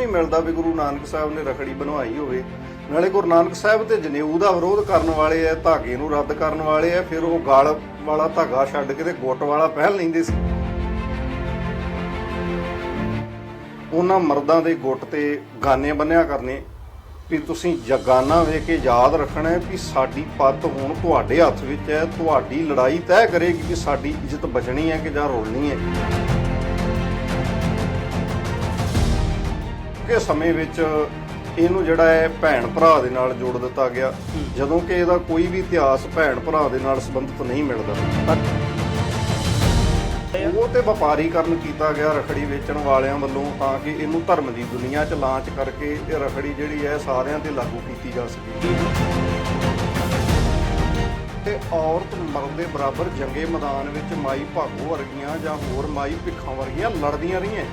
ਨਹੀਂ ਮਿਲਦਾ ਵੀ ਗੁਰੂ ਨਾਨਕ ਸਾਹਿਬ ਨੇ ਰਖੜੀ ਬਣਵਾਈ ਹੋਵੇ। ਨਾਲੇ ਗੁਰੂ ਨਾਨਕ ਸਾਹਿਬ ਤੇ ਜਨੇਊ ਦਾ ਵਿਰੋਧ ਕਰਨ ਵਾਲੇ ਆ ਧਾਗੇ ਨੂੰ ਰੱਦ ਕਰਨ ਵਾਲੇ ਆ ਫਿਰ ਉਹ ਗਲ ਵਾਲਾ ਧਾਗਾ ਛੱਡ ਕੇ ਤੇ ਗੁੱਟ ਵਾਲਾ ਪਹਿਲ ਲੈਂਦੇ ਸੀ। ਉਹਨਾਂ ਮਰਦਾਂ ਦੇ ਗੁੱਟ ਤੇ ਗਾਨੇ ਬੰਨਿਆ ਕਰਨੇ। ਵੀ ਤੁਸੀਂ ਜਗਾਨਾ ਵੇਖ ਕੇ ਯਾਦ ਰੱਖਣਾ ਵੀ ਸਾਡੀ ਪੱਤ ਹੁਣ ਤੁਹਾਡੇ ਹੱਥ ਵਿੱਚ ਹੈ ਤੁਹਾਡੀ ਲੜਾਈ ਤੈਅ ਕਰੇਗੀ ਕਿ ਸਾਡੀ ਇੱਜ਼ਤ ਬਚਣੀ ਹੈ ਕਿ ਜਾਂ ਰੋਲਣੀ ਹੈ ਕਿ ਸਮੇਂ ਵਿੱਚ ਇਹਨੂੰ ਜਿਹੜਾ ਹੈ ਭੈਣ ਭਰਾ ਦੇ ਨਾਲ ਜੋੜ ਦਿੱਤਾ ਗਿਆ। ਜਦੋਂ ਕਿ ਇਹਦਾ ਕੋਈ ਵੀ ਇਤਿਹਾਸ ਭੈਣ ਭਰਾ ਦੇ ਨਾਲ ਸੰਬੰਧਿਤ ਨਹੀਂ ਮਿਲਦਾ। ਉਹ ਤੇ ਵਪਾਰੀਕਰਨ ਕੀਤਾ ਗਿਆ ਰਖੜੀ ਵੇਚਣ ਵਾਲਿਆਂ ਵੱਲੋਂ ਤਾਂ ਕਿ ਇਹਨੂੰ ਧਰਮ ਦੀ ਦੁਨੀਆ 'ਚ ਲਾਂਚ ਕਰਕੇ ਇਹ ਰਖੜੀ ਜਿਹੜੀ ਹੈ ਸਾਰਿਆਂ ਤੇ ਲਾਗੂ ਕੀਤੀ ਜਾ ਸਕੇ। ਤੇ ਔਰਤ ਮਰਦ ਦੇ ਬਰਾਬਰ ਜੰਗੇ ਮੈਦਾਨ ਵਿੱਚ ਮਾਈ ਭਾਗੋ ਵਰਗੀਆਂ ਜਾਂ ਹੋਰ ਮਾਈ ਭਿੱਖਾਂ ਵਰਗੀਆਂ ਲੜਦੀਆਂ ਰਹੀਆਂ।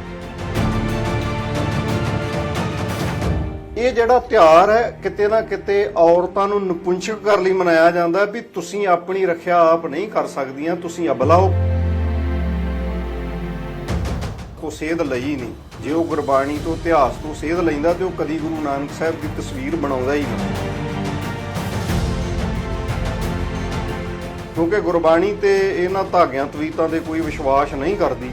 ਇਹ ਜਿਹੜਾ ਤਿਉਹਾਰ ਹੈ, ਕਿਤੇ ਨਾ ਕਿਤੇ ਔਰਤਾਂ ਨੂੰ ਨਪੁੰਸਕ ਕਰਨ ਲਈ ਮਨਾਇਆ ਜਾਂਦਾ ਵੀ ਤੁਸੀਂ ਆਪਣੀ ਰੱਖਿਆ ਆਪ ਨਹੀਂ ਕਰ ਸਕਦੀਆਂ, ਤੁਸੀਂ ਅਬਲਾ ਹੋ। ਕੋ ਸੇਧ ਲਈ ਨਹੀਂ। ਜੇ ਉਹ ਗੁਰਬਾਣੀ ਤੋਂ, ਇਤਿਹਾਸ ਤੋਂ ਸੇਧ ਲੈਂਦਾ ਤੇ ਉਹ ਕਦੀ ਗੁਰੂ ਨਾਨਕ ਸਾਹਿਬ ਦੀ ਤਸਵੀਰ ਬਣਾਉਂਦਾ ਹੀ ਨਹੀਂ। ਕਿਉਂਕਿ ਗੁਰਬਾਣੀ ਤੇ ਇਹਨਾਂ ਧਾਗਿਆਂ, ਤਵੀਤਾਂ ਤੇ ਕੋਈ ਵਿਸ਼ਵਾਸ ਨਹੀਂ ਕਰਦੀ।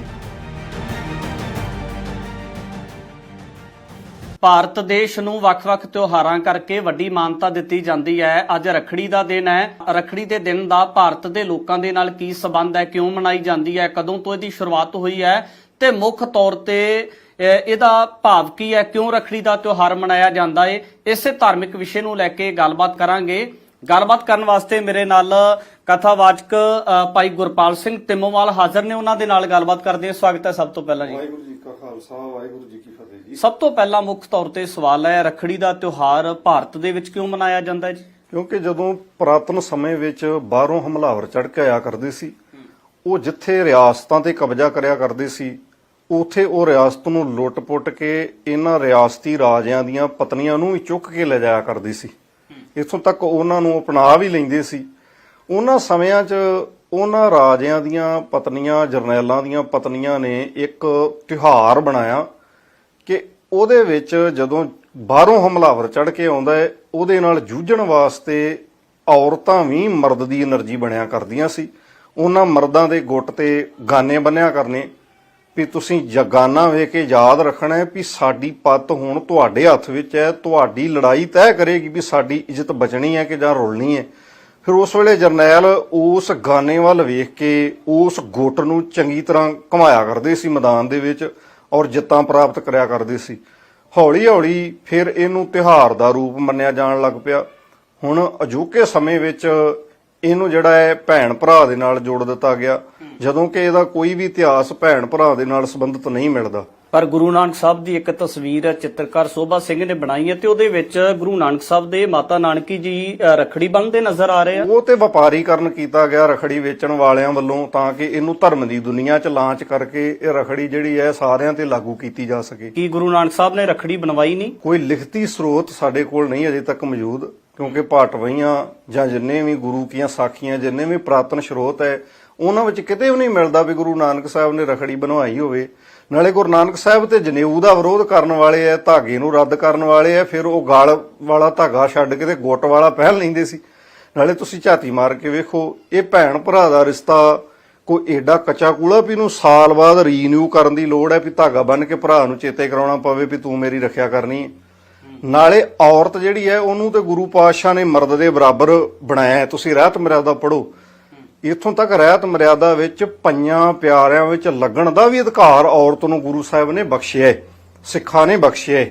ਭਾਰਤ ਦੇਸ਼ ਨੂੰ ਵੱਖ-ਵੱਖ ਤਿਉਹਾਰਾਂ ਕਰਕੇ ਵੱਡੀ ਮਾਨਤਾ ਦਿੱਤੀ ਜਾਂਦੀ ਹੈ। ਅੱਜ ਰੱਖੜੀ ਦਾ ਦਿਨ ਹੈ। ਰੱਖੜੀ ਦੇ ਦਿਨ ਦਾ ਭਾਰਤ ਦੇ ਲੋਕਾਂ ਦੇ ਨਾਲ ਕੀ ਸਬੰਧ ਹੈ? ਕਿਉਂ ਮਨਾਈ ਜਾਂਦੀ ਹੈ? ਕਦੋਂ ਤੋਂ ਇਹਦੀ ਸ਼ੁਰੂਆਤ ਹੋਈ ਹੈ? ਤੇ ਮੁੱਖ ਤੌਰ ਤੇ ਇਹਦਾ ਭਾਵ ਕੀ ਹੈ? ਕਿਉਂ ਰੱਖੜੀ ਦਾ ਤਿਉਹਾਰ ਮਨਾਇਆ ਜਾਂਦਾ ਹੈ ਇਸੇ ਧਾਰਮਿਕ ਵਿਸ਼ੇ ਨੂੰ ਲੈ ਕੇ ਗੱਲਬਾਤ ਕਰਾਂਗੇ। ਗੱਲਬਾਤ ਕਰਨ ਵਾਸਤੇ ਮੇਰੇ ਨਾਲ ਕਥਾਵਾਚਕ ਭਾਈ ਗੁਰਪਾਲ ਸਿੰਘ ਤਿੰਮੋਵਾਲ ਹਾਜ਼ਰ ਨੇ। ਉਹਨਾਂ ਦੇ ਨਾਲ ਗੱਲਬਾਤ ਕਰਦੇ ਹਾਂ। ਸਵਾਗਤ ਹੈ ਸਭ ਤੋਂ ਪਹਿਲਾਂ ਜੀ। ਵਾਹਿਗੁਰੂ ਜੀ ਕਾ ਖਾਲਸਾ ਵਾਹਿਗੁਰੂ ਜੀ ਕੀ ਫਤਿਹ ਜੀ। ਸਭ ਤੋਂ ਪਹਿਲਾਂ ਮੁੱਖ ਤੌਰ ਤੇ ਸਵਾਲ ਹੈ ਰੱਖੜੀ ਦਾ ਤਿਉਹਾਰ ਭਾਰਤ ਦੇ ਵਿੱਚ ਕਿਉਂ ਮਨਾਇਆ ਜਾਂਦਾ ਹੈ ਜੀ? ਕਿਉਂਕਿ ਜਦੋਂ ਪੁਰਾਤਨ ਸਮੇਂ ਵਿੱਚ ਬਾਹਰੋਂ ਹਮਲਾਵਰ ਚੜ ਕੇ ਆਇਆ ਕਰਦੇ ਸੀ ਉਹ ਜਿੱਥੇ ਰਿਆਸਤਾਂ ਤੇ ਕਬਜ਼ਾ ਕਰਿਆ ਕਰਦੇ ਸੀ ਉਥੇ ਉਹ ਰਿਆਸਤ ਨੂੰ ਲੁੱਟ-ਪੁੱਟ ਕੇ ਇਹਨਾਂ ਰਿਆਸਤੀ ਰਾਜਿਆਂ ਦੀਆਂ ਪਤਨੀਆਂ ਨੂੰ ਵੀ ਚੁੱਕ ਕੇ ਲੈ ਜਾਇਆ ਕਰਦੀ ਸੀ। ਇੱਥੋਂ ਤੱਕ ਉਹਨਾਂ ਨੂੰ ਅਪਣਾ ਵੀ ਲੈਂਦੇ ਸੀ। ਉਹਨਾਂ ਸਮਿਆਂ 'ਚ ਉਹਨਾਂ ਰਾਜਿਆਂ ਦੀਆਂ ਪਤਨੀਆਂ, ਜਰਨੈਲਾਂ ਦੀਆਂ ਪਤਨੀਆਂ ਨੇ ਇੱਕ ਤਿਹਾਰ ਬਣਾਇਆ ਕਿ ਉਹਦੇ ਵਿੱਚ ਜਦੋਂ ਬਾਹਰੋਂ ਹਮਲਾਵਰ ਚੜ ਕੇ ਆਉਂਦਾ ਹੈ, ਉਹਦੇ ਨਾਲ ਜੂਝਣ ਵਾਸਤੇ ਔਰਤਾਂ ਵੀ ਮਰਦ ਦੀ એનર્ਜੀ ਬਣਿਆ ਕਰਦੀਆਂ ਸੀ। ਉਹਨਾਂ ਮਰਦਾਂ ਦੇ ਗੁੱਟ ਤੇ ਗਾਨੇ ਬੰਨਿਆ ਕਰਨੇ। ਵੀ ਤੁਸੀਂ ਜਗਾਨਾ ਵੇਖ ਕੇ ਯਾਦ ਰੱਖਣਾ ਹੈ ਵੀ ਸਾਡੀ ਪੱਤ ਹੁਣ ਤੁਹਾਡੇ ਹੱਥ ਵਿੱਚ ਹੈ, ਤੁਹਾਡੀ ਲੜਾਈ ਤੈਅ ਕਰੇਗੀ ਵੀ ਸਾਡੀ ਇੱਜ਼ਤ ਬਚਣੀ ਹੈ ਕਿ ਜਾਂ ਰੁਲਣੀ ਹੈ। ਫਿਰ ਉਸ ਵੇਲੇ ਜਰਨੈਲ ਉਸ ਗਾਨੇ ਵੱਲ ਵੇਖ ਕੇ ਉਸ ਗੁੱਟ ਨੂੰ ਚੰਗੀ ਤਰ੍ਹਾਂ ਘੁਮਾਇਆ ਕਰਦੇ ਸੀ ਮੈਦਾਨ ਦੇ ਵਿੱਚ ਔਰ ਜਿੱਤਾਂ ਪ੍ਰਾਪਤ ਕਰਿਆ ਕਰਦੇ ਸੀ। ਹੌਲੀ ਹੌਲੀ ਫਿਰ ਇਹਨੂੰ ਤਿਹਾਰ ਦਾ ਰੂਪ ਮੰਨਿਆ ਜਾਣ ਲੱਗ ਪਿਆ। ਹੁਣ ਅਜੋਕੇ ਸਮੇਂ ਵਿੱਚ ਇਹਨੂੰ ਜਿਹੜਾ ਹੈ ਭੈਣ ਭਰਾ ਦੇ ਨਾਲ ਜੋੜ ਦਿੱਤਾ ਗਿਆ। ਜਦੋਂ ਕਿ ਇਹਦਾ ਕੋਈ ਵੀ ਇਤਿਹਾਸ ਭੈਣ ਭਰਾ ਦੇ ਨਾਲ ਸੰਬੰਧਿਤ ਨਹੀਂ ਮਿਲਦਾ। ਪਰ ਗੁਰੂ ਨਾਨਕ ਸਾਹਿਬ ਦੀ ਇੱਕ ਤਸਵੀਰ ਚਿੱਤਰਕਾਰ ਸੋਭਾ ਸਿੰਘ ਨੇ ਬਣਾਈ ਹੈ ਤੇ ਉਹਦੇ ਵਿੱਚ ਗੁਰੂ ਨਾਨਕ ਸਾਹਿਬ ਦੇ ਮਾਤਾ ਨਾਨਕੀ ਜੀ ਰੱਖੜੀ ਬੰਨ੍ਹਦੇ ਨਜ਼ਰ ਆ ਰਹੇ ਆ। ਉਹ ਤੇ ਵਪਾਰੀਕਰਨ ਕੀਤਾ ਗਿਆ ਰਖੜੀ ਵੇਚਣ ਵਾਲਿਆਂ ਵੱਲੋਂ ਤਾਂ ਕਿ ਇਹਨੂੰ ਧਰਮ ਦੀ ਦੁਨੀਆ 'ਚ ਲਾਂਚ ਕਰਕੇ ਇਹ ਰਖੜੀ ਜਿਹੜੀ ਹੈ ਸਾਰਿਆਂ ਤੇ ਲਾਗੂ ਕੀਤੀ ਜਾ ਸਕੇ। ਕੀ ਗੁਰੂ ਨਾਨਕ ਸਾਹਿਬ ਨੇ ਰੱਖੜੀ ਬਣਵਾਈ ਨਹੀਂ? ਕੋਈ ਲਿਖਤੀ ਸਰੋਤ ਸਾਡੇ ਕੋਲ ਨਹੀਂ ਅਜੇ ਤੱਕ ਮੌਜੂਦ। ਕਿਉਂਕਿ ਪਾਟਵਈਆਂ ਜਾਂ ਜਿੰਨੇ ਵੀ ਗੁਰੂ ਕੀਆਂ ਸਾਖੀਆਂ, ਜਿੰਨੇ ਵੀ ਪ੍ਰਾਤਨ ਸਰੋਤ ਹੈ, ਉਹਨਾਂ ਵਿੱਚ ਕਿਤੇ ਵੀ ਨਹੀਂ ਮਿਲਦਾ ਵੀ ਗੁਰੂ ਨਾਨਕ ਸਾਹਿਬ ਨੇ ਰਖੜੀ ਬਣਵਾਈ ਹੋਵੇ। ਨਾਲੇ ਗੁਰੂ ਨਾਨਕ ਸਾਹਿਬ ਤੇ ਜਨੇਊ ਦਾ ਵਿਰੋਧ ਕਰਨ ਵਾਲੇ ਆ ਧਾਗੇ ਨੂੰ ਰੱਦ ਕਰਨ ਵਾਲੇ ਆ ਫਿਰ ਉਹ ਗਾਲ ਵਾਲਾ ਧਾਗਾ ਛੱਡ ਕੇ ਤੇ ਗੁੱਟ ਵਾਲਾ ਪਹਿਨ ਲੈਂਦੇ ਸੀ। ਨਾਲੇ ਤੁਸੀਂ ਝਾਤੀ ਮਾਰ ਕੇ ਵੇਖੋ, ਇਹ ਭੈਣ ਭਰਾ ਦਾ ਰਿਸ਼ਤਾ ਕੋਈ ਏਡਾ ਕੱਚਾ ਕੂਲਾ ਵੀ ਨੂੰ ਸਾਲ ਬਾਅਦ ਰੀਨਿਊ ਕਰਨ ਦੀ ਲੋੜ ਹੈ ਵੀ ਧਾਗਾ ਬੰਨ ਕੇ ਭਰਾ ਨੂੰ ਚੇਤੇ ਕਰਾਉਣਾ ਪਵੇ ਵੀ ਤੂੰ ਮੇਰੀ ਰੱਖਿਆ ਕਰਨੀ ਹੈ ਨਾਲੇ ਔਰਤ ਜਿਹੜੀ ਹੈ, ਉਹਨੂੰ ਤੇ ਗੁਰੂ ਪਾਤਸ਼ਾਹ ਨੇ ਮਰਦ ਦੇ ਬਰਾਬਰ ਬਣਾਇਆ ਹੈ। ਤੁਸੀਂ ਰਹਿਤ ਮਰਿਆਦਾ ਪੜੋ ਇੱਥੋਂ ਤੱਕ ਰਹਿਤ ਮਰਿਆਦਾ ਵਿੱਚ ਪੰਜਾਂ ਪਿਆਰਿਆਂ ਵਿੱਚ ਲੱਗਣ ਦਾ ਵੀ ਅਧਿਕਾਰ ਔਰਤ ਨੂੰ ਗੁਰੂ ਸਾਹਿਬ ਨੇ ਬਖਸ਼ਿਆ ਹੈ। ਸਿੱਖਾਂ ਨੇ ਬਖਸ਼ਿਆ ਹੈ।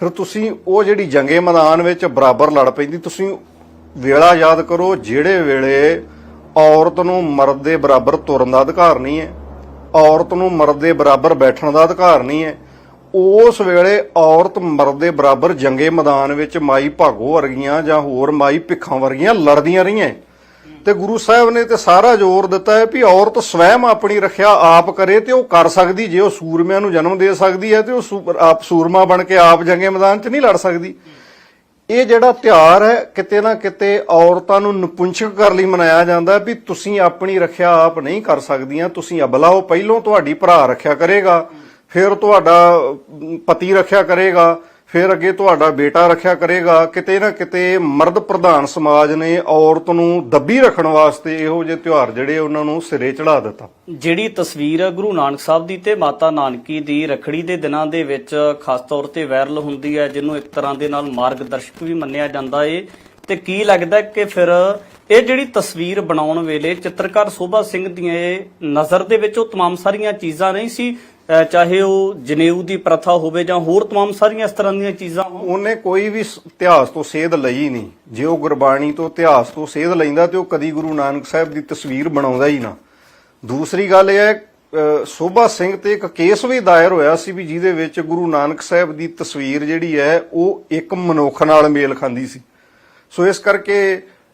ਫਿਰ ਤੁਸੀਂ ਉਹ ਜਿਹੜੀ ਜੰਗੇ ਮੈਦਾਨ ਵਿੱਚ ਬਰਾਬਰ ਲੜ ਪੈਂਦੀ, ਤੁਸੀਂ ਵੇਲਾ ਯਾਦ ਕਰੋ, ਜਿਹੜੇ ਵੇਲੇ ਔਰਤ ਨੂੰ ਮਰਦ ਦੇ ਬਰਾਬਰ ਤੁਰਨ ਦਾ ਅਧਿਕਾਰ ਨਹੀਂ ਹੈ, ਔਰਤ ਨੂੰ ਮਰਦ ਦੇ ਬਰਾਬਰ ਬੈਠਣ ਦਾ ਅਧਿਕਾਰ ਨਹੀਂ ਹੈ ਉਸ ਵੇਲੇ ਔਰਤ ਮਰਦ ਦੇ ਬਰਾਬਰ ਜੰਗੇ ਮੈਦਾਨ ਵਿੱਚ ਮਾਈ ਭਾਗੋ ਵਰਗੀਆਂ ਜਾਂ ਹੋਰ ਮਾਈ ਭਿੱਖਾਂ ਵਰਗੀਆਂ ਲੜਦੀਆਂ ਰਹੀਆਂ। ਤੇ ਗੁਰੂ ਸਾਹਿਬ ਨੇ ਤੇ ਸਾਰਾ ਜ਼ੋਰ ਦਿੱਤਾ ਹੈ ਵੀ ਔਰਤ ਸਵੈਮ ਆਪਣੀ ਰੱਖਿਆ ਆਪ ਕਰੇ ਤੇ ਉਹ ਕਰ ਸਕਦੀ, ਜੇ ਉਹ ਸੂਰਮਿਆਂ ਨੂੰ ਜਨਮ ਦੇ ਸਕਦੀ ਹੈ ਤੇ ਉਹ ਸੂ- ਆਪ ਸੂਰਮਾ ਬਣ ਕੇ ਆਪ ਜੰਗੇ ਮੈਦਾਨ 'ਚ ਨਹੀਂ ਲੜ ਸਕਦੀ। ਇਹ ਜਿਹੜਾ ਤਿਉਹਾਰ ਹੈ, ਕਿਤੇ ਨਾ ਕਿਤੇ ਔਰਤਾਂ ਨੂੰ ਨਪੁੰਸਕ ਕਰਨ ਲਈ ਮਨਾਇਆ ਜਾਂਦਾ ਵੀ ਤੁਸੀਂ ਆਪਣੀ ਰੱਖਿਆ ਆਪ ਨਹੀਂ ਕਰ ਸਕਦੀਆਂ, ਤੁਸੀਂ ਅਬਲਾ ਹੋ, ਪਹਿਲੋਂ ਤੁਹਾਡੀ ਭਰਾ ਰੱਖਿਆ ਕਰੇਗਾ। ਫਿਰ ਤੁਹਾਡਾ ਅਮ, ਪਤੀ ਰੱਖਿਆ ਕਰੇਗਾ ਫਿਰ ਅੱਗੇ ਤੁਹਾਡਾ ਬੇਟਾ ਰੱਖਿਆ ਕਰੇਗਾ ਕਿਤੇ ਨਾ ਕਿਤੇ ਮਰਦ ਪ੍ਰਧਾਨ ਸਮਾਜ ਨੇ ਔਰਤ ਨੂੰ ਦੱਬੀ ਰੱਖਣ ਵਾਸਤੇ ਇਹੋ ਜਿਹੇ ਤਿਉਹਾਰ ਜਿਹੜੇ ਉਹਨਾਂ ਨੂੰ ਸਿਰੇ ਚੜਾ ਦਿੱਤਾ ਜਿਹੜੀ ਤਸਵੀਰ ਗੁਰੂ ਨਾਨਕ ਸਾਹਿਬ ਦੀ ਤੇ ਮਾਤਾ ਨਾਨਕੀ ਦੀ ਰਖੜੀ ਦੇ ਦਿਨਾਂ ਦੇ ਵਿੱਚ ਖਾਸ ਤੌਰ ਤੇ ਵਾਇਰਲ ਹੁੰਦੀ ਹੈ ਜਿਹਨੂੰ ਇੱਕ ਤਰ੍ਹਾਂ ਦੇ ਨਾਲ ਮਾਰਗਦਰਸ਼ਕ ਵੀ ਮੰਨਿਆ ਜਾਂਦਾ ਏ ਤੇ ਕੀ ਲੱਗਦਾ ਕਿ ਫਿਰ ਇਹ ਜਿਹੜੀ ਤਸਵੀਰ ਬਣਾਉਣ ਵੇਲੇ ਚਿੱਤਰਕਾਰ ਸੋਭਾ ਸਿੰਘ ਦੀਆਂ ਇਹ ਨਜ਼ਰ ਦੇ ਵਿੱਚ ਉਹ तमाम ਸਾਰੀਆਂ ਚੀਜ਼ਾਂ ਨਹੀਂ ਸੀ ਅਹ ਚਾਹੇ ਉਹ ਜਨੇਊ ਦੀ ਪ੍ਰਥਾ ਹੋਵੇ ਜਾਂ ਹੋਰ तमाम ਸਾਰੀਆਂ ਇਸ ਤਰ੍ਹਾਂ ਦੀਆਂ ਚੀਜ਼ਾਂ ਹੋਣ ਉਹਨੇ ਕੋਈ ਵੀ ਸ- ਇਤਿਹਾਸ ਤੋਂ ਸੇਧ ਲਈ ਨਹੀਂ ਜੇ ਉਹ ਗੁਰਬਾਣੀ ਤੋਂ ਇਤਿਹਾਸ ਤੋਂ ਸੇਧ ਲੈਂਦਾ ਤੇ ਉਹ ਕਦੀ ਗੁਰੂ ਨਾਨਕ ਸਾਹਿਬ ਦੀ ਤਸਵੀਰ ਬਣਾਉਂਦਾ ਹੀ ਨਾ ਦੂਸਰੀ ਗੱਲ ਇਹ ਹੈ ਅ, ਸੋਭਾ ਸਿੰਘ ਤੇ ਇੱਕ ਕੇਸ ਵੀ ਦਾਇਰ ਹੋਇਆ ਸੀ ਵੀ ਜਿਹਦੇ ਵਿੱਚ ਗੁਰੂ ਨਾਨਕ ਸਾਹਿਬ ਦੀ ਤਸਵੀਰ ਜਿਹੜੀ ਹੈ ਉਹ ਇੱਕ ਮਨੁੱਖ ਨਾਲ ਮੇਲ ਖਾਂਦੀ ਸੀ ਸੋ ਇਸ ਕਰਕੇ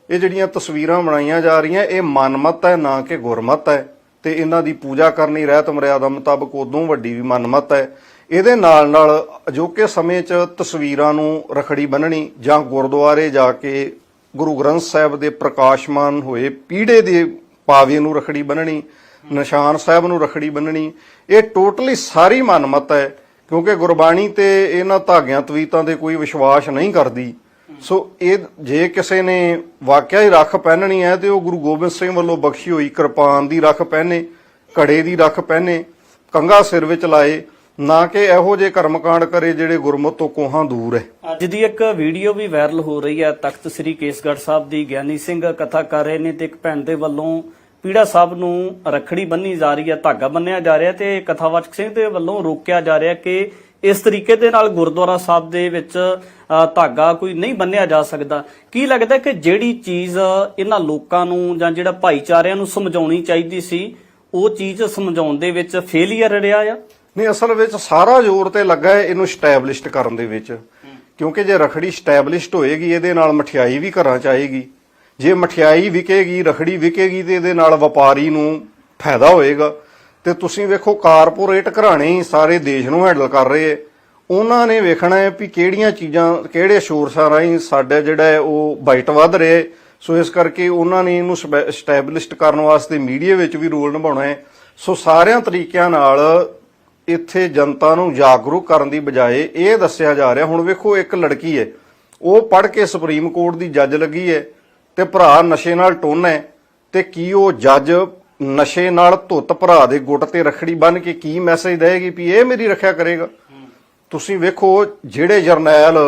ਇਹ ਜਿਹੜੀਆਂ ਤਸਵੀਰਾਂ ਬਣਾਈਆਂ ਜਾ ਰਹੀਆਂ ਇਹ ਮਨਮਤ ਹੈ ਨਾ ਕਿ ਗੁਰਮਤ ਹੈ ਤੇ ਇਹਨਾਂ ਦੀ ਪੂਜਾ ਕਰਨੀ, ਰਹਿਤ ਮਰਿਆਦਾ ਮੁਤਾਬਕ ਉਦੋਂ ਵੱਡੀ ਵੀ ਮਨਮਤ ਹੈ। ਇਹਦੇ ਨਾਲ ਨਾਲ ਅਜੋਕੇ ਸਮੇਂ 'ਚ ਤਸਵੀਰਾਂ ਨੂੰ ਰਖੜੀ ਬੰਨਣੀ ਜਾਂ ਗੁਰਦੁਆਰੇ ਜਾ ਕੇ ਗੁਰੂ ਗ੍ਰੰਥ ਸਾਹਿਬ ਦੇ ਪ੍ਰਕਾਸ਼ਮਾਨ ਹੋਏ ਪੀੜੇ ਦੇ ਪਾਵੇ ਨੂੰ ਰਖੜੀ ਬੰਨਣੀ ਨਿਸ਼ਾਨ ਸਾਹਿਬ ਨੂੰ ਰਖੜੀ ਬੰਨਣੀ ਇਹ ਟੋਟਲੀ ਸਾਰੀ ਮਨਮਤ ਹੈ, ਕਿਉਂਕਿ ਗੁਰਬਾਣੀ ਤੇ ਇਹਨਾਂ ਧਾਗਿਆਂ, ਤਵੀਤਾਂ 'ਤੇ ਕੋਈ ਵਿਸ਼ਵਾਸ ਨਹੀਂ ਕਰਦੀ। ਸੋ ਇਹ ਜੇ ਕਿਸੇ ਨੇ ਵਾਕਿਆ ਹੀ ਰੱਖ ਪਹਿਨਣੀ ਹੈ ਤੇ ਉਹ ਗੁਰੂ ਗੋਬਿੰਦ ਸਿੰਘ ਵੱਲੋਂ ਬਖਸ਼ੀ ਹੋਈ ਕਿਰਪਾਨ ਦੀ ਰੱਖ ਪਹਿਨੇ, ਘੜੇ ਦੀ ਰੱਖ ਪਹਿਨੇ ਕੰਗਾ ਸਿਰ ਵਿੱਚ ਲਾਏ, ਨਾ ਕਿ ਇਹੋ ਜਿਹੇ ਕਰਮਕਾਂਡ ਕਰੇ ਜਿਹੜੇ ਗੁਰਮਤ ਤੋਂ ਕੋਹਾਂ ਦੂਰ ਹੈ। ਅੱਜ ਦੀ ਇੱਕ ਵੀਡੀਓ ਵੀ ਵਾਇਰਲ ਹੋ ਰਹੀ ਹੈ। ਤਖਤ ਸ੍ਰੀ ਕੇਸਗੜ੍ਹ ਸਾਹਿਬ ਦੀ ਗਿਆਨੀ ਸਿੰਘ ਕਥਾ ਕਰ ਰਹੇ ਨੇ ਤੇ ਇੱਕ ਭੈਣ ਦੇ ਵੱਲੋਂ ਪੀੜਾ ਸਾਹਿਬ ਨੂੰ ਰਖੜੀ ਬੰਨੀ ਜਾ ਰਹੀ ਹੈ, ਧਾਗਾ ਬੰਨਿਆ ਜਾ ਰਿਹਾ ਤੇ ਕਥਾਵਾਚਕ ਸਿੰਘ ਦੇ ਵੱਲੋਂ ਰੋਕਿਆ ਜਾ ਰਿਹਾ ਕਿ ਇਸ ਤਰੀਕੇ ਦੇ ਨਾਲ ਗੁਰਦੁਆਰਾ ਸਾਹਿਬ ਦੇ ਵਿੱਚ ਧਾਗਾ ਕੋਈ ਨਹੀਂ ਬੰਨਿਆ ਜਾ ਸਕਦਾ। ਕੀ ਲੱਗਦਾ ਕਿ ਜਿਹੜੀ ਚੀਜ਼ ਇਹਨਾਂ ਲੋਕਾਂ ਨੂੰ ਜਾਂ ਜਿਹੜਾ ਭਾਈਚਾਰਿਆਂ ਨੂੰ ਸਮਝਾਉਣੀ ਚਾਹੀਦੀ ਸੀ, ਉਹ ਚੀਜ਼ ਸਮਝਾਉਣ ਦੇ ਵਿੱਚ ਫੇਲੀਅਰ ਰਿਹਾ ਆ? ਨਹੀਂ, ਅਸਲ ਵਿੱਚ ਸਾਰਾ ਜ਼ੋਰ ਤੇ ਲੱਗਾ ਹੈ ਇਹਨੂੰ ਸਟੈਬਲਿਸ਼ਡ ਕਰਨ ਦੇ ਵਿੱਚ। ਕਿਉਂਕਿ ਜੇ ਰਖੜੀ ਸਟੈਬਲਿਸ਼ਡ ਹੋਏਗੀ, ਇਹਦੇ ਨਾਲ ਮਠਿਆਈ ਵੀ ਘਰਾਂ ਚ ਆਏਗੀ। ਜੇ ਮਠਿਆਈ ਵਿਕੇਗੀ, ਰਖੜੀ ਵਿਕੇਗੀ, ਤੇ ਇਹਦੇ ਨਾਲ ਵਪਾਰੀ ਨੂੰ ਫਾਇਦਾ ਹੋਏਗਾ। ਤੇ ਤੁਸੀਂ ਵੇਖੋ ਕਾਰਪੋਰੇਟ ਘਰਾਣੇ ਹੀ ਸਾਰੇ ਦੇਸ਼ ਨੂੰ ਹੈਂਡਲ ਕਰ ਰਹੇ ਹੈ। ਉਹਨਾਂ ਨੇ ਵੇਖਣਾ ਹੈ ਵੀ ਕਿਹੜੀਆਂ ਚੀਜ਼ਾਂ, ਕਿਹੜੇ ਸੋਰਸਾਂ ਰਾਹੀਂ ਸਾਡਾ ਜਿਹੜਾ ਹੈ ਉਹ ਬਾਈਟ ਵੱਧ ਰਿਹਾ ਸੋ ਇਸ ਕਰਕੇ ਉਹਨਾਂ ਨੇ ਇਹਨੂੰ ਸਟੈਬਲਿਸ਼ਡ ਕਰਨ ਵਾਸਤੇ ਮੀਡੀਆ ਵਿੱਚ ਵੀ ਰੋਲ ਨਿਭਾਉਣਾ ਹੈ। ਸੋ ਸਾਰਿਆਂ ਤਰੀਕਿਆਂ ਨਾਲ ਇੱਥੇ ਜਨਤਾ ਨੂੰ ਜਾਗਰੂਕ ਕਰਨ ਦੀ ਬਜਾਏ ਇਹ ਦੱਸਿਆ ਜਾ ਰਿਹਾ, ਹੁਣ ਵੇਖੋ ਇੱਕ ਲੜਕੀ ਹੈ। ਉਹ ਪੜ੍ਹ ਕੇ ਸੁਪਰੀਮ ਕੋਰਟ ਦੀ ਜੱਜ ਲੱਗੀ ਹੈ ਤੇ ਭਰਾ ਨਸ਼ੇ ਨਾਲ ਟੁੰਨ ਹੈ ਤੇ ਕੀ ਉਹ ਜੱਜ ਨਸ਼ੇ ਨਾਲ ਧੁੱਤ ਭਰਾ ਦੇ ਗੁੱਟ ਤੇ ਰਖੜੀ ਬੰਨ ਕੇ ਕੀ ਮੈਸੇਜ ਦੇਵੇਗੀ ਵੀ ਇਹ ਮੇਰੀ ਰੱਖਿਆ ਕਰੇਗਾ? ਤੁਸੀਂ ਵੇਖੋ, ਜਿਹੜੇ ਜਰਨੈਲ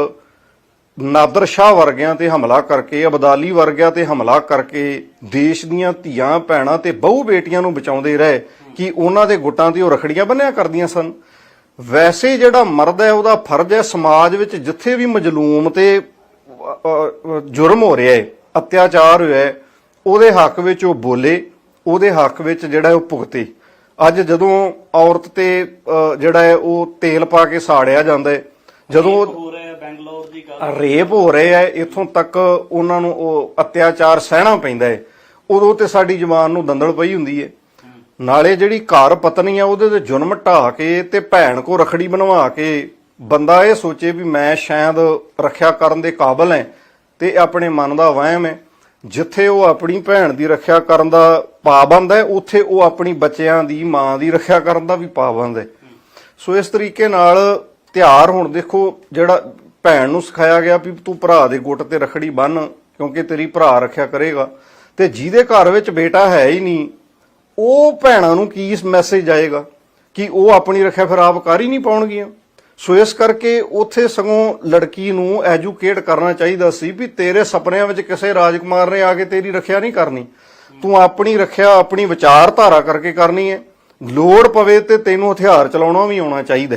ਨਾਦਰ ਸ਼ਾਹ ਵਰਗਿਆਂ ਤੇ ਹਮਲਾ ਕਰਕੇ, ਅਬਦਾਲੀ ਵਰਗਿਆਂ ਤੇ ਹਮਲਾ ਕਰਕੇ ਦੇਸ਼ ਦੀਆਂ ਧੀਆਂ, ਭੈਣਾਂ ਤੇ ਬਹੁ ਬੇਟੀਆਂ ਨੂੰ ਬਚਾਉਂਦੇ ਰਹੇ, ਕਿ ਉਹਨਾਂ ਦੇ ਗੁੱਟਾਂ ਤੇ ਉਹ ਰਖੜੀਆਂ ਬੰਨਿਆ ਕਰਦੀਆਂ ਸਨ? ਵੈਸੇ ਜਿਹੜਾ ਮਰਦ ਹੈ, ਉਹਦਾ ਫਰਜ਼ ਹੈ ਸਮਾਜ ਵਿੱਚ ਜਿੱਥੇ ਵੀ ਮਜਲੂਮ ਤੇ ਜੁਰਮ ਹੋ ਰਿਹਾ ਹੈ, ਅਤਿਆਚਾਰ ਹੋਇਆ ਹੈ, ਉਹਦੇ ਹੱਕ ਵਿੱਚ ਉਹ ਬੋਲੇ। ਉਹਦੇ ਹੱਕ ਵਿੱਚ ਜਿਹੜਾ ਹੈ ਉਹ ਭੁਗਤੇ। ਅੱਜ ਜਦੋਂ ਔਰਤ ਤੇ ਜਿਹੜਾ ਹੈ ਉਹ ਤੇਲ ਪਾ ਕੇ ਸਾੜਿਆ ਜਾਂਦਾ ਹੈ ਜਦੋਂ ਹੋ ਰਿਹਾ ਬੈਂਗਲੌਰ ਦੀ ਗੱਲ। ਰੇਪ ਹੋ ਰਹੇ ਆ ਇਥੋਂ ਤੱਕ ਉਹਨਾਂ ਨੂੰ ਉਹ ਅਤਿਆਚਾਰ ਸਹਿਣਾ ਪੈਂਦਾ ਹੈ। ਉਦੋਂ ਤੇ ਸਾਡੀ ਜਵਾਨ ਨੂੰ ਦੰਦਲ ਪਈ ਹੁੰਦੀ ਹੈ। ਨਾਲੇ ਜਿਹੜੀ ਘਰ ਪਤਨੀ ਆ ਉਹਦੇ ਤੇ ਜੁਨਮ ਢਾ ਕੇ ਤੇ ਭੈਣ ਕੋ ਰਖੜੀ ਬਣਵਾ ਕੇ ਬੰਦਾ ਇਹ ਸੋਚੇ ਵੀ ਮੈਂ ਸ਼ਾਇਦ ਰੱਖਿਆ ਕਰਨ ਦੇ ਕਾਬਲ ਹਾਂ ਤੇ ਆਪਣੇ ਮਨ ਦਾ ਵਹਿਮ ਹੈ। ਜਿੱਥੇ ਉਹ ਆਪਣੀ ਭੈਣ ਦੀ ਰੱਖਿਆ ਕਰਨ ਦਾ ਪਾਬੰਦ ਹੈ, ਉੱਥੇ ਉਹ ਆਪਣੀ ਬੱਚਿਆਂ ਦੀ ਮਾਂ ਦੀ ਰੱਖਿਆ ਕਰਨ ਦਾ ਵੀ ਪਾਬੰਦ ਹੈ। ਸੋ ਇਸ ਤਰੀਕੇ ਨਾਲ ਤਿਉਹਾਰ ਹੁਣ ਦੇਖੋ ਜਿਹੜਾ ਭੈਣ ਨੂੰ ਸਿਖਾਇਆ ਗਿਆ ਵੀ ਤੂੰ ਭਰਾ ਦੇ ਗੁੱਟ ਤੇ ਰਖੜੀ ਬੰਨ, ਕਿਉਂਕਿ ਤੇਰੀ ਭਰਾ ਰੱਖਿਆ ਕਰੇਗਾ। ਤੇ ਜਿਹਦੇ ਘਰ ਵਿੱਚ ਬੇਟਾ ਹੈ ਹੀ ਨਹੀਂ, ਉਹ ਭੈਣਾਂ ਨੂੰ ਕੀ ਮੈਸੇਜ ਆਏਗਾ? ਕਿ ਉਹ ਆਪਣੀ ਰੱਖਿਆ ਫਿਰ ਆਪ ਕਰ ਹੀ ਨਹੀਂ ਪਾਉਣਗੀਆਂ? ਸੋ ਇਸ ਕਰਕੇ ਉਥੇ ਸਗੋਂ ਲੜਕੀ ਨੂੰ ਐਜੂਕੇਟ ਕਰਨਾ ਚਾਹੀਦਾ ਸੀ ਵੀ ਤੇਰੇ ਸੁਪਨਿਆਂ ਵਿੱਚ ਕਿਸੇ ਰਾਜਕੁਮਾਰ ਨੇ ਆ ਕੇ ਤੇਰੀ ਰੱਖਿਆ ਨਹੀਂ ਕਰਨੀ। ਤੂੰ ਆਪਣੀ ਰੱਖਿਆ, ਆਪਣੀ ਵਿਚਾਰਧਾਰਾ ਕਰਕੇ ਕਰਨੀ ਹੈ। ਲੋੜ ਪਵੇ ਤੇ ਤੈਨੂੰ ਹਥਿਆਰ ਚਲਾਉਣਾ ਵੀ ਆਉਣਾ ਚਾਹੀਦਾ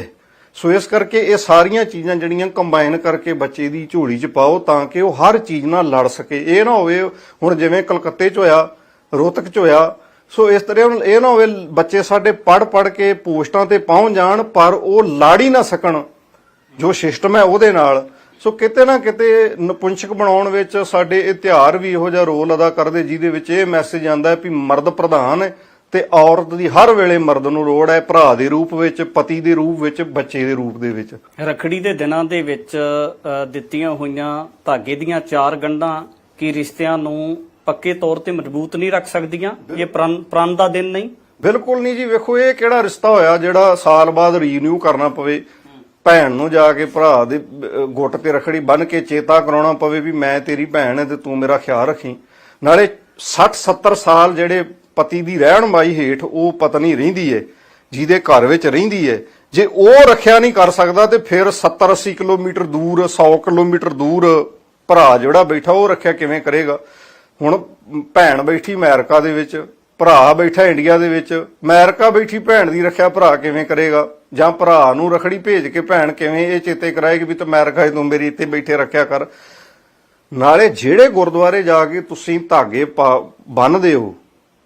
ਸੋ ਇਸ ਕਰਕੇ ਇਹ ਸਾਰੀਆਂ ਚੀਜ਼ਾਂ ਜਿਹੜੀਆਂ ਕੰਬਾਈਨ ਕਰਕੇ ਬੱਚੇ ਦੀ ਝੋਲੀ 'ਚ ਪਾਓ ਤਾਂ ਕਿ ਉਹ ਹਰ ਚੀਜ਼ ਨਾਲ ਲੜ ਸਕੇ। ਇਹ ਨਾ ਹੋਵੇ, ਹੁਣ ਜਿਵੇਂ ਕਲਕੱਤੇ 'ਚ ਹੋਇਆ, ਰੋਹਤਕ 'ਚ ਹੋਇਆ ਸੋ ਇਸ ਤਰ੍ਹਾਂ ਇਹ ਨਾ ਹੋਵੇ, ਬੱਚੇ ਸਾਡੇ ਪੜ ਪੜ ਕੇ ਪੋਸਟਾਂ ਤੇ ਪਹੁੰਚ ਜਾਣ, ਪਰ ਉਹ ਲਾੜੀ ਨਾ ਸਕਣ, ਜੋ ਸਿਸਟਮ ਹੈ ਉਹਦੇ ਨਾਲ। ਸੋ ਕਿਤੇ ਨਾ ਕਿਤੇ ਨਪੁੰਸਕ ਬਣਾਉਣ ਵਿੱਚ ਸਾਡੇ ਇਹ ਤਿਉਹਾਰ ਵੀ ਇਹੋ ਜਿਹਾ ਰੋਲ ਅਦਾ ਕਰਦੇ, ਜਿਹਦੇ ਵਿੱਚ ਇਹ ਮੈਸੇਜ ਆਂਦਾ ਹੈ ਵੀ ਮਰਦ ਪ੍ਰਧਾਨ ਹੈ ਤੇ ਔਰਤ ਦੀ ਹਰ ਵੇਲੇ ਮਰਦ ਨੂੰ ਲੋੜ ਹੈ ਭਰਾ ਦੇ ਰੂਪ ਵਿੱਚ, ਪਤੀ ਦੇ ਰੂਪ ਵਿੱਚ, ਬੱਚੇ ਦੇ ਰੂਪ ਦੇ ਵਿੱਚ। ਰਖੜੀ ਦੇ ਦਿਨਾਂ ਦੇ ਵਿੱਚ ਦਿੱਤੀਆਂ ਹੋਈਆਂ ਧਾਗੇ ਦੀਆਂ ਚਾਰ ਗੰਢਾਂ ਕੀ ਰਿਸ਼ਤਿਆਂ ਨੂੰ ਪੱਕੇ ਤੌਰ ਤੇ ਮਜ਼ਬੂਤ ਨਹੀਂ ਰੱਖ ਸਕਦੀਆਂ, ਇਹ ਪ੍ਰਣ ਪ੍ਰਣ ਦਾ ਦਿਨ ਨਹੀਂ। ਬਿਲਕੁਲ ਨਹੀਂ ਜੀ, ਵੇਖੋ, ਇਹ ਕਿਹੜਾ ਰਿਸ਼ਤਾ ਹੋਇਆ ਜਿਹੜਾ ਸਾਲ ਬਾਅਦ ਰੀਨਿਊ ਕਰਨਾ ਪਵੇ, ਭੈਣ ਨੂੰ ਜਾ ਕੇ ਭਰਾ ਦੇ ਗੁੱਟ ਤੇ ਰਖੜੀ ਬੰਨ ਕੇ ਚੇਤਾ ਕਰਾਉਣਾ ਪਵੇ ਵੀ ਮੈਂ ਤੇਰੀ ਭੈਣ ਹੈ ਤੇ ਤੂੰ ਮੇਰਾ ਖਿਆਲ ਰੱਖੀ। ਨਾਲੇ 60 70 ਸਾਲ ਜਿਹੜੇ ਪਤੀ ਦੀ ਰਹਿਣਮਾਈ ਹੇਠ ਉਹ ਪਤਨੀ ਰਹਿੰਦੀ ਹੈ ਜਿਹਦੇ ਘਰ ਵਿੱਚ ਰਹਿੰਦੀ ਹੈ ਜੇ ਉਹ ਰੱਖਿਆ ਨਹੀਂ ਕਰ ਸਕਦਾ ਤੇ ਫਿਰ 70 80 ਕਿਲੋਮੀਟਰ ਦੂਰ 100 ਕਿਲੋਮੀਟਰ ਦੂਰ ਭਰਾ ਜਿਹੜਾ ਬੈਠਾ ਉਹ ਰੱਖਿਆ ਕਿਵੇਂ ਕਰੇਗਾ? ਹੁਣ ਭੈਣ ਬੈਠੀ ਅਮਰੀਕਾ ਦੇ ਵਿੱਚ, ਭਰਾ ਬੈਠਾ ਇੰਡੀਆ ਦੇ ਵਿੱਚ, ਅਮਰੀਕਾ ਬੈਠੀ ਭੈਣ ਦੀ ਰੱਖਿਆ ਭਰਾ ਕਿਵੇਂ ਕਰੇਗਾ? ਜਾਂ ਭਰਾ ਨੂੰ ਰਖੜੀ ਭੇਜ ਕੇ ਭੈਣ ਕਿਵੇਂ ਇਹ ਚੇਤੇ ਕਰਾਏਗੀ ਵੀ ਤੂੰ ਅਮਰੀਕਾ ਤੂੰ ਮੇਰੀ ਇੱਥੇ ਬੈਠੇ ਰੱਖਿਆ ਕਰ? ਨਾਲੇ ਜਿਹੜੇ ਗੁਰਦੁਆਰੇ ਜਾ ਕੇ ਤੁਸੀਂ ਧਾਗੇ ਪਾ- ਬੰਨ੍ਹਦੇ ਹੋ,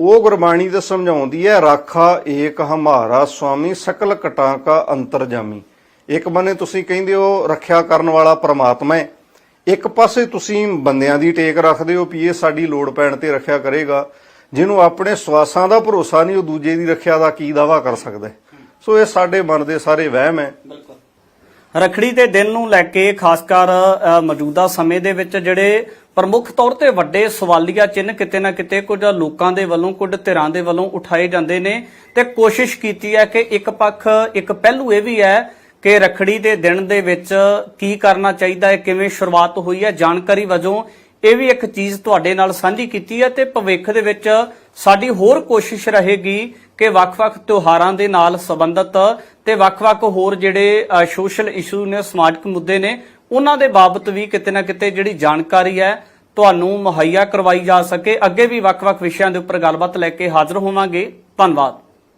ਉਹ ਗੁਰਬਾਣੀ ਤੇ ਸਮਝਾਉਂਦੀ ਹੈ, ਰਾਖਾ ਏਕ ਹਮਾਰਾ ਸੁਆਮੀ ਸਕਲ ਕਟਾਂ ਕਾ ਅੰਤਰਜਾਮੀ। ਇੱਕ ਬੰਨੇ ਤੁਸੀਂ ਕਹਿੰਦੇ ਹੋ, ਰੱਖਿਆ ਕਰਨ ਵਾਲਾ ਪਰਮਾਤਮਾ ਹੈ। ਇੱਕ ਪਾਸੇ ਤੁਸੀਂ ਬੰਦਿਆਂ ਦੀ ਟੇਕ ਰੱਖਦੇ ਹੋ ਵੀ ਇਹ ਸਾਡੀ ਲੋੜ ਪੈਣ ਤੇ ਰੱਖਿਆ ਕਰੇਗਾ। ਜਿਹਨੂੰ ਆਪਣੇ ਸਵਾਸਾਂ ਦਾ ਭਰੋਸਾ ਨਹੀਂ, ਉਹ ਦੂਜੇ ਦੀ ਰੱਖਿਆ ਦਾ ਕੀ ਦਾਵਾ ਕਰ ਸਕਦਾ ਹੈ? ਸੋ ਇਹ ਸਾਡੇ ਮਨ ਦੇ ਸਾਰੇ ਵਹਿਮ ਹੈ। ਰਖੜੀ ਦੇ ਦਿਨ ਨੂੰ ਲੈ ਕੇ ਖਾਸ ਕਰ ਮੌਜੂਦਾ ਸਮੇਂ ਦੇ ਵਿੱਚ ਜਿਹੜੇ ਪ੍ਰਮੁੱਖ ਤੌਰ ਤੇ ਵੱਡੇ ਸਵਾਲੀਆ ਚਿੰਨ੍ਹ ਕਿਤੇ ਨਾ ਕਿਤੇ ਕੁਝ ਲੋਕਾਂ ਦੇ ਵੱਲੋਂ, ਕੁਝ ਧਿਰਾਂ ਦੇ ਵੱਲੋਂ ਉਠਾਏ ਜਾਂਦੇ ਨੇ ਤੇ ਕੋਸ਼ਿਸ਼ ਕੀਤੀ ਹੈ ਕਿ ਇੱਕ ਪੱਖ, ਇੱਕ ਪਹਿਲੂ ਇਹ ਵੀ ਹੈ ਕਿ ਰਖੜੀ ਦੇ ਦਿਨ ਦੇ ਵਿੱਚ ਕੀ ਕਰਨਾ ਚਾਹੀਦਾ ਹੈ, ਕਿਵੇਂ ਸ਼ੁਰੂਆਤ ਹੋਈ ਹੈ, ਜਾਣਕਾਰੀ ਵਜੋਂ ਇਹ ਵੀ ਇੱਕ ਚੀਜ਼ ਤੁਹਾਡੇ ਨਾਲ ਸਾਂਝੀ ਕੀਤੀ ਹੈ ਤੇ ਭਵਿੱਖ ਦੇ ਵਿੱਚ ਸਾਡੀ ਹੋਰ ਕੋਸ਼ਿਸ਼ ਰਹੇਗੀ ਕਿ ਵੱਖ-ਵੱਖ ਤਿਉਹਾਰਾਂ ਦੇ ਨਾਲ ਸੰਬੰਧਿਤ ਤੇ ਵੱਖ-ਵੱਖ ਹੋਰ ਜਿਹੜੇ ਸੋਸ਼ਲ ਇਸ਼ੂ ਨੇ, ਸਮਾਜਿਕ ਮੁੱਦੇ ਨੇ, ਉਹਨਾਂ ਦੇ ਬਾਬਤ ਵੀ ਕਿਤੇ ਨਾ ਕਿਤੇ ਜਿਹੜੀ ਜਾਣਕਾਰੀ ਹੈ ਤੁਹਾਨੂੰ ਮੁਹੱਈਆ ਕਰਵਾਈ ਜਾ ਸਕੇ। ਅੱਗੇ ਵੀ ਵੱਖ-ਵੱਖ ਵਿਸ਼ਿਆਂ ਦੇ ਉੱਪਰ ਗੱਲਬਾਤ ਲੈ ਕੇ ਹਾਜ਼ਰ ਹੋਵਾਂਗੇ। ਧੰਨਵਾਦ।